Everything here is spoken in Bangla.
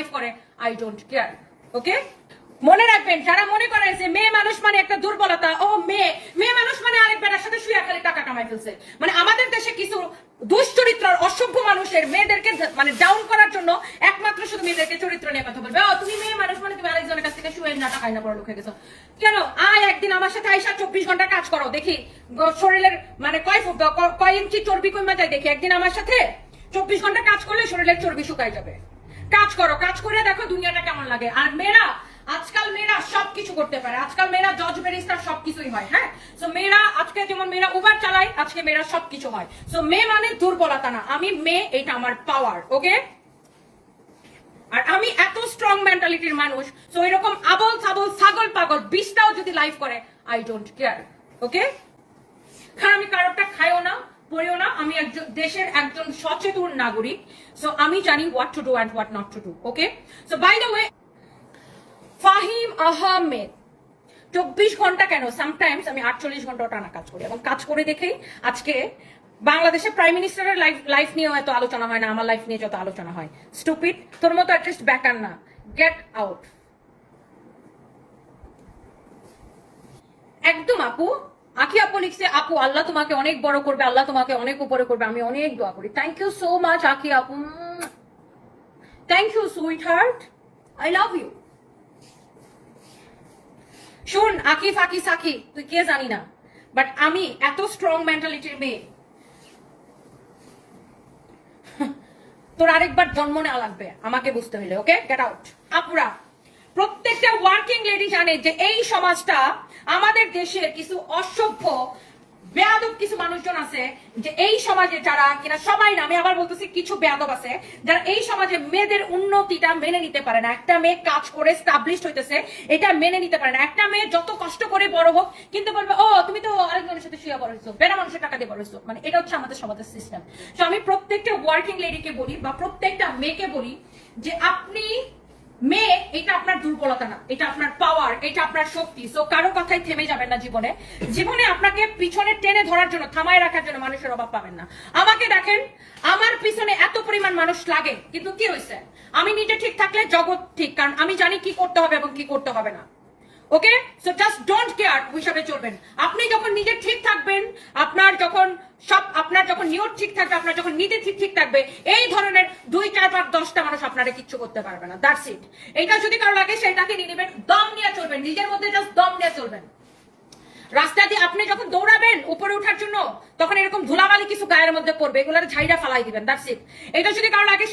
লাইভ করে আই ডোন্ট কেয়ার ওকে মনে রাখবেন, যারা মনে করে যে মেয়ে মানুষ মানে একটা দুর্বলতা, ও মেয়ে মেয়ে মানুষ মানে আরেক বেটার সাথে শুয়ে খালি টাকা কামাই ফেলছে। মানে আমাদের দেশে কিছু দুশ্চরিত্র, অসভ্য মানুষের মেয়েদেরকে মানে ডাউন করার জন্য একমাত্র শুধু মেয়েদেরকে চরিত্র নিয়ে কথা বলবে। ও, তুমি মেয়ে মানুষ মানে তুমি আরেকজনের কাছ থেকে শুয়ে না টাকাই না বড় লোক হয়ে গেছো। কেন? আয় একদিন আমার সাথে আইসা চব্বিশ ঘণ্টা কাজ করো, দেখি। শরীরের মানে কয় ফুট কয় ইঞ্চি চর্বি কমে যায় দেখি। একদিন আমার সাথে চব্বিশ ঘণ্টা কাজ করলে শরীরের চর্বি শুকায় যাবে। কাজ করো, কাজ করে দেখো দুনিয়াটা কেমন লাগে। আর মেয়েরা, আজকাল মেয়েরা সবকিছু করতে পারে। আজকাল মেয়েরা জজ ব্যারিস্টার সবকিছুই হয় হ্যাঁ? সো মেয়েরা, আজকে যেমন মেয়েরা উবার চালায়, আজকে মেয়েরা সবকিছু হয়। সো মেয়ে মানে দুর্বলতা না। আমি মেয়ে, এটা আমার পাওয়ার ওকে আর আমি এত স্ট্রং মেন্টালিটির মানুষ সো এরকম আবল ছাবল ছাগল পাগল বিষটাও যদি লাইফ করে আই ডোন্ট কেয়ার ওকে কারণ আমি কারোরটা খাইও না দেশের একজন সচেতন নাগরিক। সো আমি জানি what to do and what not to do okay so by the way Fahim Ahmed, চব্বিশ ঘণ্টা কেন? সামটাইমস আমি আটচল্লিশ ঘণ্টা টানা কাজ করি এবং কাজ করে দেখেই আজকে বাংলাদেশের প্রাইম মিনিস্টারের লাইফ লাইফ নিয়েও এত আলোচনা হয় না, আমার লাইফ নিয়ে যত আলোচনা হয়। স্টুপিড তোর মতো অ্যাটলিস্ট ব্যাকার না। গেট আউট একদম আপু আখি আপু লিখছে, আপু, আল্লাহ তোমাকে অনেক বড় করবে, আল্লাহ তোমাকে অনেক উপরে করবে, আমি অনেক দোয়া করি। Thank you so much Akhi আপু। Thank you sweetheart I love you শোন, আকি সাকি, তুই কে জানি না বাট আমি এত স্ট্রং মেন্টালিটির মেয়ে। তোর আরেকবার জন্ম নেওয়া লাগবে, আমাকে বুঝতে হলে ওকে গেট আউট আপুরা প্রত্যেকটা ওয়ার্কিং লেডি জানে যে এই সমাজটা আমাদের দেশের কিছু অসভ্য, বেয়াদব কিছু মানুষজন আছে যে এই সমাজে যারা কিনা সবাই না, আমি আবার বলতেছি কিছু বেয়াদব আছে, যারা এই সমাজে মেয়েদের উন্নতিটা মেনে নিতে পারে না। একটা মেয়ে কাজ করে স্টাবলিশ হইতেছে, এটা মেনে নিতে পারে না। একটা মেয়ে যত কষ্ট করে বড় হোক, কিন্তু বলবে, ও, তুমি তো আরেকজনের সাথে শুয়ে বড় হয়েছো বেড়া মানুষের টাকা দিয়ে বড় হয়েছো মানে এটা হচ্ছে আমাদের সমাজের সিস্টেম তো আমি প্রত্যেকটা ওয়ার্কিং লেডিকে বলি বা প্রত্যেকটা মেয়েকে বলি যে আপনি মেয়ে, এটা আপনার দুর্বলতা না। এটা আপনার পাওয়ার এটা আপনার শক্তি। সো কারও কথাই থেমে যাবেন না জীবনে। জীবনে আপনাকে পিছনে টেনে ধরার জন্য, থামায় রাখার জন্য মানুষের অভাব পাবেন না। আমাকে দেখেন, আমার পিছনে এত পরিমাণ মানুষ লাগে, কিন্তু কি হয়েছে? আমি নিজে ঠিক থাকলে জগৎ ঠিক, কারণ আমি জানি কি করতে হবে এবং কি করতে হবে না। Okay so just don't care হিসাবে চলবেন। আপনি যখন নিজে ঠিক থাকবেন, আপনার যখন সব, আপনার যখন নিয়ত ঠিক থাকবে, আপনার যখন নীতি ঠিক ঠিক থাকবে, এই ধরনের দুই চার পাঁচ দশটা মানুষ আপনারা কিচ্ছু করতে পারবে না। দ্যাটস ইট এটা যদি কারও লাগে সেটাকে নিয়ে নেবেন, দম নিয়ে চলবেন। নিজের মধ্যে জাস্ট দম নিয়ে চলবেন। রাস্তা দিয়ে আপনি যখন দৌড়াবেন উপরে ওঠার জন্য, তখন এরকম ধুলাবালি কিছু গায়ের মধ্যে পড়বে, এগুলোর ঝাইরা ফালাই দিবেন। দ্যাটস ইট এটা যদি কারও লাগে